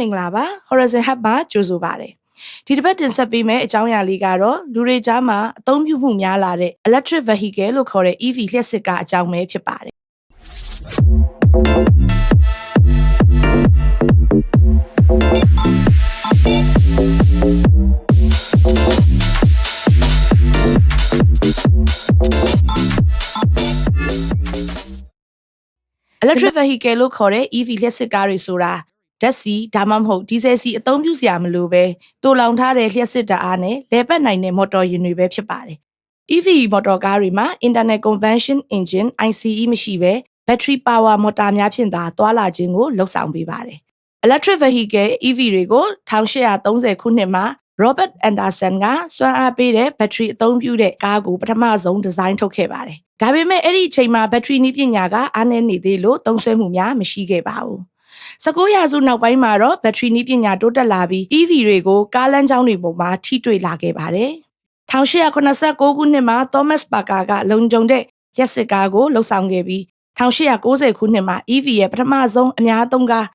မင်္ဂလာပါ Horizon Hub မှာကြိုဆိုပါရစေဒီတစ်ပတ်တင်ဆက်ပေးမယ့်အကြောင်းအရာလေးကတော့လူတွေကြားမှာအသုံးပြုမှုများလာတဲ့ electric vehicle လို့ခေါ်တဲ့ EV လျှပ်စစ်ကားအကြောင်းပဲဖြစ်ပါတယ် electric vehicle လို့ခေါ်တဲ့ EV လျှပ်စစ်ကားတွေဆိုတာ ဓာတ်ဆီဒါမှမဟုတ်ဒီဇယ်ဆီအသုံးပြုစရာမလိုပဲတူလောင်ထားတဲ့လျှပ်စစ်ဓာတ်အားနဲ့လဲပတ်နိုင်တဲ့မော်တော်ယာဉ်တွေပဲဖြစ်ပါတယ်။ EV မော်တော်ကားတွေမှာ internal combustion engine ICE မရှိဘဲ battery power မော်တာများဖြင့်သာသွာလာခြင်းကိုလှုပ်ဆောင်ပေးပါတယ်။ electric vehicle EV တွေကို1830ခုနှစ်မှာ Robert Anderson ကစွမ်းအားပေးတဲ့ဘက်ထရီအသုံးပြုတဲ့ကားကိုပထမဆုံးဒီဇိုင်းထုတ်ခဲ့ပါတယ်။ဒါပေမဲ့အဲ့ဒီအချိန်မှာဘက်ထရီနည်းပညာကအားနည်းနေသေးလို့သုံးစွဲမှုများမရှိခဲ့ပါဘူး။ 19ရာစုနောက်ပိုင်းမှာတော့ဘက်ထရီနည်းပညာတိုးတက်လာပြီး EV တွေကိုကားလမ်းကြောင်းတွေပေါ်မှာထိတွေ့လာခဲ့ပါတယ်။1889ခုနှစ်မှာ Thomas Parker ကလုံခြုံတဲ့ရက်စစ်ကားကိုလှုပ်ဆောင်ခဲ့ပြီး1890ခုနှစ်မှာ EV ရဲ့ပထမဆုံးအများသုံးကား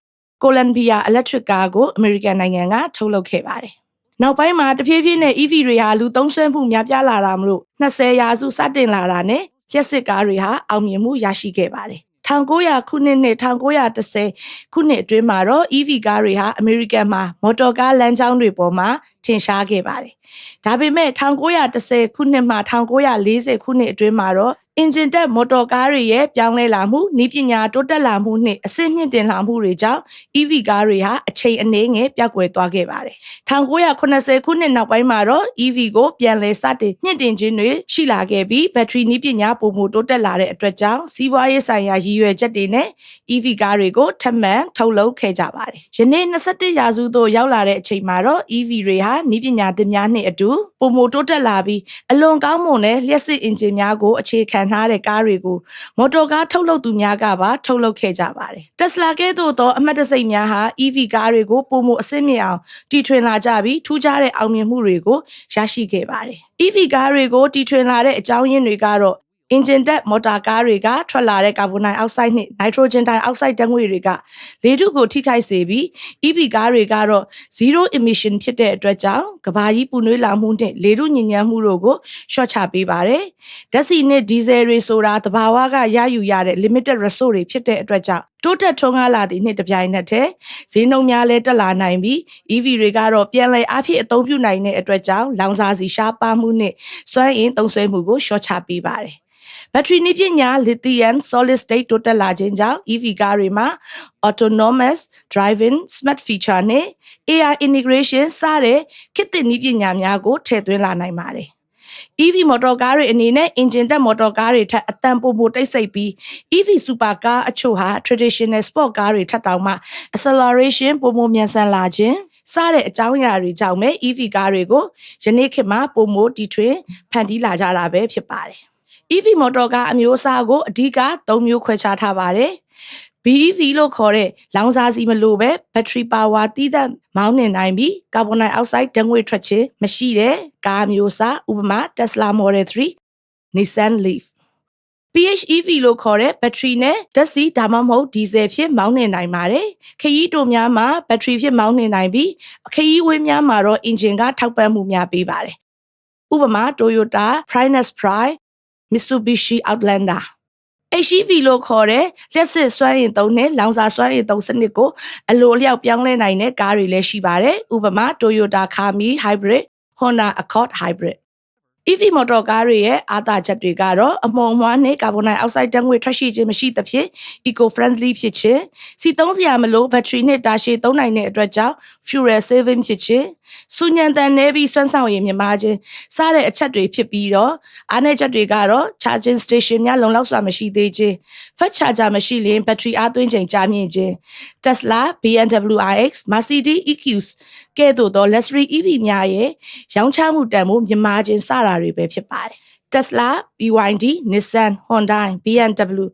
Columbia Electric ကားကို American နိုင်ငံကထုတ်လုပ်ခဲ့ပါတယ်။နောက်ပိုင်းမှာတဖြည်းဖြည်းနဲ့ EV တွေဟာလူသုံးစွဲမှုများပြားလာတာမလို့20ရာစုစတင်လာတာနဲ့လျှက်စစ်ကားတွေဟာအောင်မြင်မှုရရှိခဲ့ပါတယ် 1900ခုနှစ်နဲ့1910ခုနှစ်အတွင်းမှာတော့ EV ကားတွေဟာအမေရိကန်မှာမော်တော်ကားလမ်းကြောင်းတွေပေါ်မှာထင်ရှားခဲ့ပါတယ်။ဒါပေမဲ့1910ခုနှစ်မှ1940ခုနှစ်အတွင်းမှာတော့ အင်ဂျင်တက်မော်တော်ကားတွေရဲ့ပြောင်းလဲလာမှုနည်းပညာတိုးတက်လာမှုနှင့်အဆင့်မြင့်တင်လာမှုတွေကြောင့် EV ကားတွေဟာအချိန်အနည်းငယ်ပြောက်ကွယ်သွားခဲ့ပါတယ်။1980ခုနှစ်နောက်ပိုင်းမှာတော့ EV ကိုပြန်လည်စတင်မြင့်တင်ခြင်းတွေရှိလာခဲ့ပြီးဘက်ထရီနည်းပညာပုံမှုတိုးတက်လာတဲ့အတွက်ကြောင့်စီးပွားရေးဆိုင်ရာရည်ရွယ်ချက်တွေနဲ့ EV ကားတွေကိုထပ်မံထုတ်လုပ်ခဲ့ကြပါတယ်။ယနေ့21ရာစုသို့ရောက်လာတဲ့အချိန်မှာတော့ EV တွေဟာနည်းပညာသစ်များနှင့်အတူပုံမှုတိုးတက်လာပြီးအလွန်ကောင်းမွန်တဲ့လျှက်စစ်အင်ဂျင်များကိုအခြေခံထားတဲ့ကားတွေကိုမော်တော်ကားထုတ်လုပ်သူများကပါထုတ်လုပ်ခဲ့ကြပါတယ်။ Tesla ကဲ့သို့သောအမှတ်တံဆိပ်များဟာ EV ကားတွေကိုပုံမှုအဆင့်မြင့်အောင်တီထွင်လာကြပြီးထူးခြားတဲ့အောင်မြင်မှုတွေကိုရရှိခဲ့ပါတယ်။ EV ကားတွေကိုတီထွင်လာတဲ့အကြောင်းရင်းတွေကတော့ အင်ဂျင်တက်မော်တာကားတွေကထွက်လာတဲ့ကာဗွန်ဒိုင်အောက်ဆိုက်နှင့်နိုက်ထရိုဂျင်ဒိုင်အောက်ဆိုက်ဓာတ်ငွေ့တွေကလေထုကိုထိခိုက်စေပြီး EV ကားတွေကတော့ zero emission ဖြစ်တဲ့အတွက်ကြောင့်ကဘာကြီးပူနွေးလာမှုနှင့်လေထုညစ်ညမ်းမှုတို့ကိုရှော့ချပေးပါတယ်။ဓာတ်ဆီနဲ့ဒီဇယ်တွေဆိုတာတဘာဝကရယူရတဲ့ limited resource တွေဖြစ်တဲ့အတွက်ကြောင့်တိုးတက်ထွန်းကားလာသည့်နှစ်တစ်ပြိုင်နက်တည်းဈေးနှုန်းများလည်းတက်လာနိုင်ပြီး EV တွေကတော့ပြန်လည်အဖြစ်အသုံးပြုနိုင်တဲ့အတွက်ကြောင့်လောင်စာဆီရှားပါမှုနဲ့စွမ်းအင်သုံးစွဲမှုကိုရှော့ချပေးပါတယ်။ ဘက်ထရီနည်းပညာ lithium solid state တိုးတက်လာခြင်းကြောင့် EV ကားတွေမှာ autonomous driving smart feature နဲ့ AI integration စတဲ့ခေတ်သစ်နည်းပညာများကိုထည့်သွင်းလာနိုင်ပါတယ်။ EV မော်တော်ကားတွေအနေနဲ့ engine တက်မော်တော်ကားတွေထက်အတန်ပိုပိုတိတ်ဆိတ်ပြီး EV super car အချို့ဟာ traditional sport ကားတွေထက်တောင်မှ acceleration ပိုမိုမြန်ဆန်လာခြင်းစတဲ့အကြောင်းအရာတွေကြောင့်ပဲ EV ကားတွေကိုယနေ့ခေတ်မှာပုံမိုတီထွင်ဖန်တီးလာကြတာပဲဖြစ်ပါတယ်။ EV မော်တော်ကားအမျိုးအစားကိုအဓိက၃မျိုးခွဲခြားထားပါတယ်။ BEV လို့ခေါ်တဲ့လောင်စာဆီမလိုပဲဘက်ထရီပါဝါတည်တဲ့မောင်းနှင်နိုင်ပြီးကာဗွန်ဒိုင်အောက်ဆိုက်ဓာတ်ငွေ့ထွက်ခြင်းမရှိတဲ့ကားမျိုးစားဥပမာ Tesla Model 3 Nissan Leaf PHEV လို့ခေါ်တဲ့ဘက်ထရီနဲ့ဓာတ်ဆီဒါမှမဟုတ်ဒီဇယ်ဖြင့်မောင်းနှင်နိုင်ပါတယ်။ခရီးတိုများမှာဘက်ထရီဖြင့်မောင်းနှင်နိုင်ပြီးခရီးဝေးများမှာတော့အင်ဂျင်ကထောက်ပံ့မှုများပေးပါတယ်။ဥပမာ Toyota Prius Pride Mitsubishi Outlander HEV လို့ခေါ်တဲ့လျှက်စစ်စွမ်းအင်သုံးနဲ့လောင်စာစွမ်းအင်သုံးစနစ်ကိုအလိုအလျောက်ပြောင်းလဲနိုင်တဲ့ကားတွေလည်းရှိပါတယ်။ဥပမာ Toyota Camry Hybrid Honda Accord Hybrid EV မော်တော်ကားတွေရဲ့အားသာချက်တွေကတော့အမှုန်အမွှားနဲ့ကာဗွန်ဒိုင်အောက်ဆိုက်ဓာတ်ငွေ့ထွက်ရှိခြင်းမရှိသဖြင့် eco friendly ဖြစ်ခြင်းစီသုံးစရာမလိုဘက်ထရီနဲ့တာရှည်သုံးနိုင်တဲ့အတွက်ကြောင့် fuel saving ဖြစ်ခြင်းစူညံတန်နေပြီးစွမ်းဆောင်ရည်မြင့်မားခြင်းစတဲ့အချက်တွေဖြစ်ပြီးတော့အားနည်းချက်တွေကတော့ charging station များလုံလောက်စွာမရှိသေးခြင်း fast charger မရှိရင်ဘက်ထရီအားသွင်းချိန်ကြာမြင့်ခြင်း Tesla BMW iX Mercedes EQs ကဲ့သို့သော luxury EV များရဲ့ရောင်းချမှုတန်ဖိုးမြင့်မားခြင်းစတာတွေပဲဖြစ်ပါတယ်။ Tesla, BYD, Nissan, Hyundai, BMW,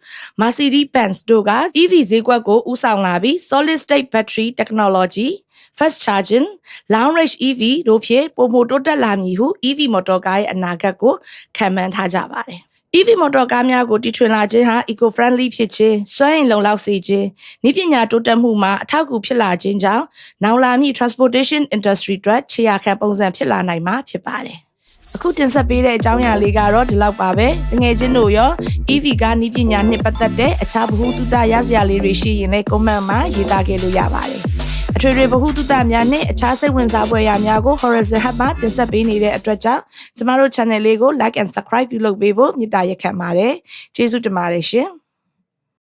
Mercedes-Benz တို့က EV ဈေးကွက်ကိုဦးဆောင်လာပြီး solid state battery technology, fast charging, long range EV တို့ဖြင့်ပုံမတိုးတက်လာမည်ဟု EV မော်တော်ကားရဲ့အနာဂတ်ကိုခံမှန်းထားကြပါတယ်။ EV မော်တော်ကားများကိုတီထွင်လာခြင်းဟာ eco-friendly ဖြစ်ခြင်းစွမ်းအင်လုံလောက်စေခြင်းနည်းပညာတိုးတက်မှုမှာအထောက်အကူဖြစ်လာခြင်းကြောင့်နောင်လာမည့် transportation industry အတွက်ခြေရာခံပုံစံဖြစ်လာနိုင်မှာဖြစ်ပါတယ်။အခုတင်ဆက်ပေးတဲ့အကြောင်းအရာလေးကတော့ဒီလောက်ပါပဲ။ငွေချင်းတို့ရော EV ကားနည်းပညာနဲ့ပတ်သက်တဲ့အခြားဗဟုသုတရစရာလေးတွေရှိရင်လည်း comment မှာရေးသားခဲ့လို့ရပါတယ်။ အထွေထွေဗဟုသုတများနဲ့အခြားစိတ်ဝင်စားဖွယ်ရာများကို Horizon Hub မှာတင်ဆက်ပေးနေတဲ့အတွက်ကြောင့်ကျမတို့ channel လေးကို like and subscribe ပြုလုပ်ပေးဖို့မေတ္တာရက်ခံပါတယ်။ကျေးဇူးတင်ပါတယ်ရှင်။